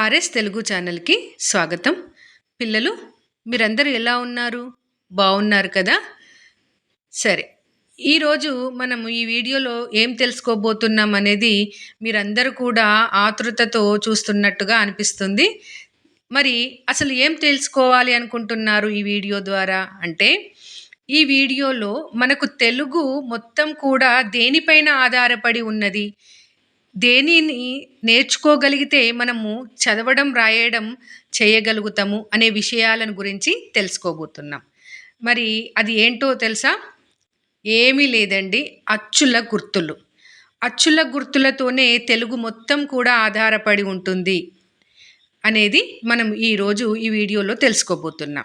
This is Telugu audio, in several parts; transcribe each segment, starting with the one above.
ఆర్ఎస్ తెలుగు ఛానల్కి స్వాగతం. పిల్లలు మీరందరూ ఎలా ఉన్నారు? బాగున్నారు కదా? సరే ఈరోజు మనము ఈ వీడియోలో ఏం తెలుసుకోబోతున్నాం అనేది మీరందరూ కూడా ఆతృతతో చూస్తున్నట్టుగా అనిపిస్తుంది. మరి అసలు ఏం తెలుసుకోవాలి అనుకుంటున్నారు ఈ వీడియో ద్వారా? అంటే ఈ వీడియోలో మనకు తెలుగు మొత్తం కూడా దేనిపైన ఆధారపడి ఉన్నది? దేనిని నేర్చుకోగలిగితే మనము చదవడం రాయడం చేయగలుగుతాము అనే విషయాలను గురించి తెలుసుకోబోతున్నాం. మరి అది ఏంటో తెలుసా? ఏమీ లేదండి. అచ్చుల గుర్తులు. అచ్చుల గుర్తులతోనే తెలుగు మొత్తం కూడా ఆధారపడి ఉంటుంది అనేది మనం ఈరోజు ఈ వీడియోలో తెలుసుకోబోతున్నాం.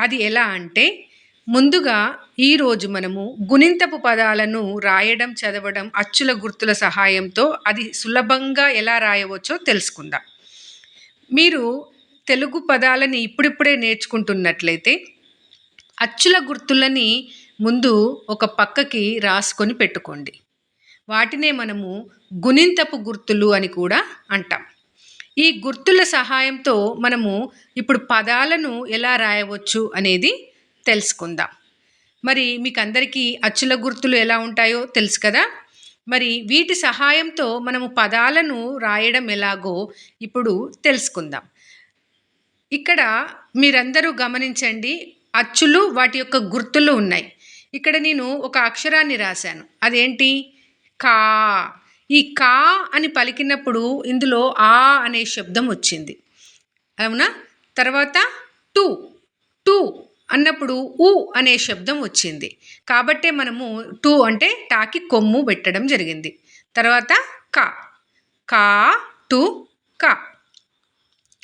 అది ఎలా అంటే ముందుగా ఈరోజు మనము గుణింతపు పదాలను రాయడం చదవడం అచ్చుల గుర్తుల సహాయంతో అది సులభంగా ఎలా రాయవచ్చో తెలుసుకుందాం. మీరు తెలుగు పదాలని ఇప్పుడిప్పుడే నేర్చుకుంటున్నట్లయితే అచ్చుల గుర్తులని ముందు ఒక పక్కకి రాసుకొని పెట్టుకోండి. వాటినే మనము గుణింతపు గుర్తులు అని కూడా అంటాం. ఈ గుర్తుల సహాయంతో మనము ఇప్పుడు పదాలను ఎలా రాయవచ్చు అనేది తెలుసుకుందాం. మరి మీకు అందరికీ అచ్చుల గుర్తులు ఎలా ఉంటాయో తెలుసు కదా? మరి వీటి సహాయంతో మనము పదాలను రాయడం ఎలాగో ఇప్పుడు తెలుసుకుందాం. ఇక్కడ మీరందరూ గమనించండి అచ్చులు వాటి యొక్క గుర్తులు ఉన్నాయి. ఇక్కడ నేను ఒక అక్షరాన్ని రాశాను. అదేంటి? కా. ఈ కా అని పలికినప్పుడు ఇందులో ఆ అనే శబ్దం వచ్చింది. అవునా? తర్వాత టూ. టూ. అన్నప్పుడు ఊ అనే శబ్దం వచ్చింది. కాబట్టే మనము టూ అంటే టాకి కొమ్ము పెట్టడం జరిగింది. తర్వాత కా. కా టు కా.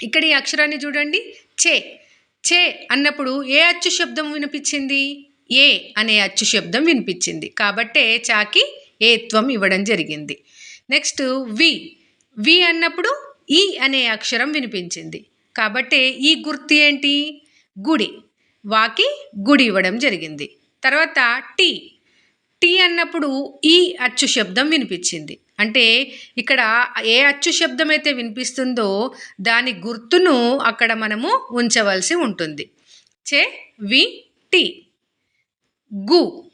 ఇక్కడ ఈ అక్షరాన్ని చూడండి. చే. చే అన్నప్పుడు ఏ అచ్చు శబ్దం వినిపించింది? ఏ అనే అచ్చు శబ్దం వినిపించింది. కాబట్టే చాకి ఏత్వం ఇవ్వడం జరిగింది. నెక్స్ట్ వి. వి అన్నప్పుడు ఈ అనే అక్షరం వినిపించింది. కాబట్టే ఈ గుర్తు ఏంటి? గుడి. వాకి గుడి ఇవ్వడం జరిగింది. తర్వాత టీ. టీ అన్నప్పుడు ఈ అచ్చు శబ్దం వినిపించింది. అంటే ఇక్కడ ఏ అచ్చు శబ్దం అయితే వినిపిస్తుందో దాని గుర్తును అక్కడ మనము ఉంచవలసి ఉంటుంది. చే వి టీ. గు.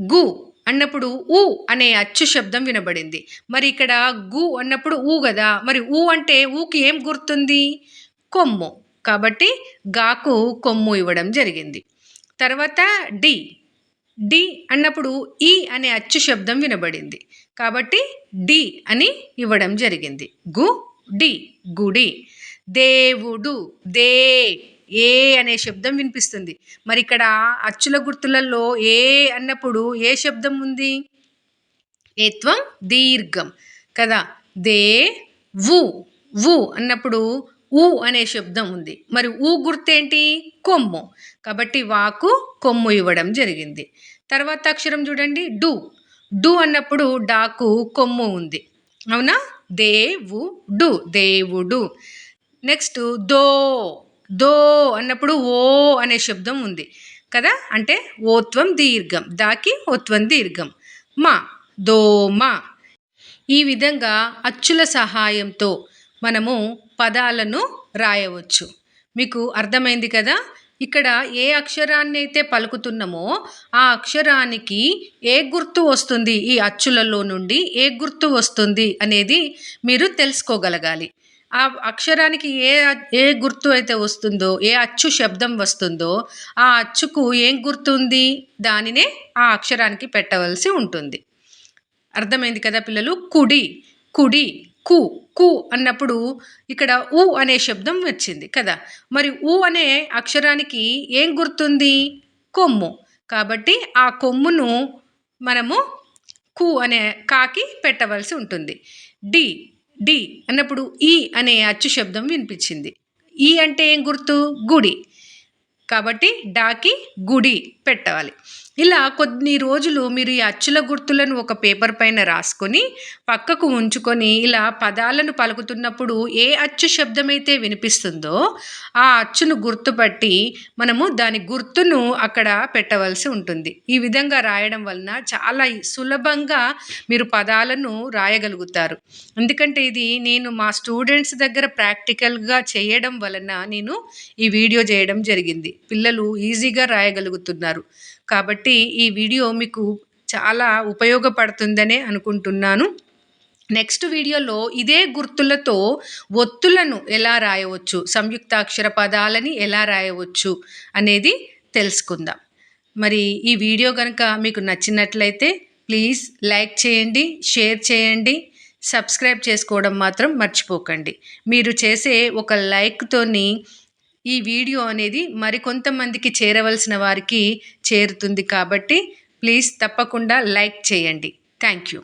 గు అన్నప్పుడు ఊ అనే అచ్చు శబ్దం వినబడింది. మరి ఇక్కడ గు అన్నప్పుడు ఊ కదా? మరి ఊ అంటే ఊకి ఏం గుర్తుంది? కొమ్ము. కాబట్టి గాకు కొమ్ము ఇవ్వడం జరిగింది. తర్వాత డి. డి అన్నప్పుడు ఈ అనే అచ్చు శబ్దం వినబడింది. కాబట్టి డి అని ఇవ్వడం జరిగింది. గు డి గుడి. దేవుడు దే ఏ అనే శబ్దం వినిపిస్తుంది. మరి ఇక్కడ అచ్చుల గుర్తులలో ఏ అన్నప్పుడు ఏ శబ్దం ఉంది? ఏత్వం దీర్ఘం. కదా? దే వు. వు అన్నప్పుడు ఊ అనే శబ్దం ఉంది. మరి ఊ గుర్తేంటి? కొమ్ము. కాబట్టి వాకు కొమ్ము ఇవ్వడం జరిగింది. తర్వాత అక్షరం చూడండి. డు. డు అన్నప్పుడు డాకు కొమ్ము ఉంది. అవునా? దేవు డు. దేవుడు. నెక్స్ట్ దో. దో అన్నప్పుడు ఓ అనే శబ్దం ఉంది. కదా? అంటే ఓత్వం దీర్ఘం. దాకి ఓత్వం దీర్ఘం. మా. దోమ ఈ విధంగా అచ్చుల సహాయంతో మనము పదాలను రాయవచ్చు. మీకు అర్థమైంది కదా? ఇక్కడ ఏ అక్షరాన్ని అయితే పలుకుతున్నామో ఆ అక్షరానికి ఏ గుర్తు వస్తుంది? ఈ అచ్చులలో నుండి ఏ గుర్తు వస్తుంది అనేది మీరు తెలుసుకోగలగాలి. ఆ అక్షరానికి ఏ ఏ గుర్తు అయితే వస్తుందో ఏ అచ్చు శబ్దం వస్తుందో ఆ అచ్చుకు ఏం గుర్తు ఉంది? దానినే ఆ అక్షరానికి పెట్టవలసి ఉంటుంది. అర్థమైంది కదా పిల్లలు? కుడి కుడి. కు కు అన్నప్పుడు ఇక్కడ ఊ అనే శబ్దం వచ్చింది కదా. మరి ఊ అనే అక్షరానికి ఏం గుర్తుంది? కొమ్ము. కాబట్టి ఆ కొమ్మును మనము కు అనే కాకి పెట్టవలసి ఉంటుంది. డి డి అన్నప్పుడు ఈ అనే అచ్చు శబ్దం వినిపించింది. ఈ అంటే ఏం గుర్తు? గుడి. కాబట్టి డాకి గుడి పెట్టవాలి. ఇలా కొన్ని రోజులు మీరు ఈ అచ్చుల గుర్తులను ఒక పేపర్ పైన రాసుకొని పక్కకు ఉంచుకొని ఇలా పదాలను పలుకుతున్నప్పుడు ఏ అచ్చు శబ్దమైతే వినిపిస్తుందో ఆ అచ్చును గుర్తుపట్టి మనము దాని గుర్తును అక్కడ పెట్టవలసి ఉంటుంది. ఈ విధంగా రాయడం వలన చాలా సులభంగా మీరు పదాలను రాయగలుగుతారు. ఎందుకంటే ఇది నేను మా స్టూడెంట్స్ దగ్గర ప్రాక్టికల్గా చేయడం వలన నేను ఈ వీడియో చేయడం జరిగింది. పిల్లలు ఈజీగా రాయగలుగుతున్నారు. కాబట్టి ఈ వీడియో మీకు చాలా ఉపయోగపడుతుందనే అనుకుంటున్నాను. నెక్స్ట్ వీడియోలో ఇదే గుర్తులతో ఒత్తులను ఎలా రాయవచ్చు సంయుక్తాక్షర పదాలని ఎలా రాయవచ్చు అనేది తెలుసుకుందాం. మరి ఈ వీడియో కనుక మీకు నచ్చినట్లయితే ప్లీజ్ లైక్ చేయండి షేర్ చేయండి సబ్స్క్రైబ్ చేసుకోవడం మాత్రం మర్చిపోకండి. మీరు చేసే ఒక లైక్తోని ఈ వీడియో అనేది మరికొంతమందికి చేరవలసిన వారికి చేరుతుంది కాబట్టి ప్లీజ్ తప్పకుండా లైక్ చేయండి. Thank you.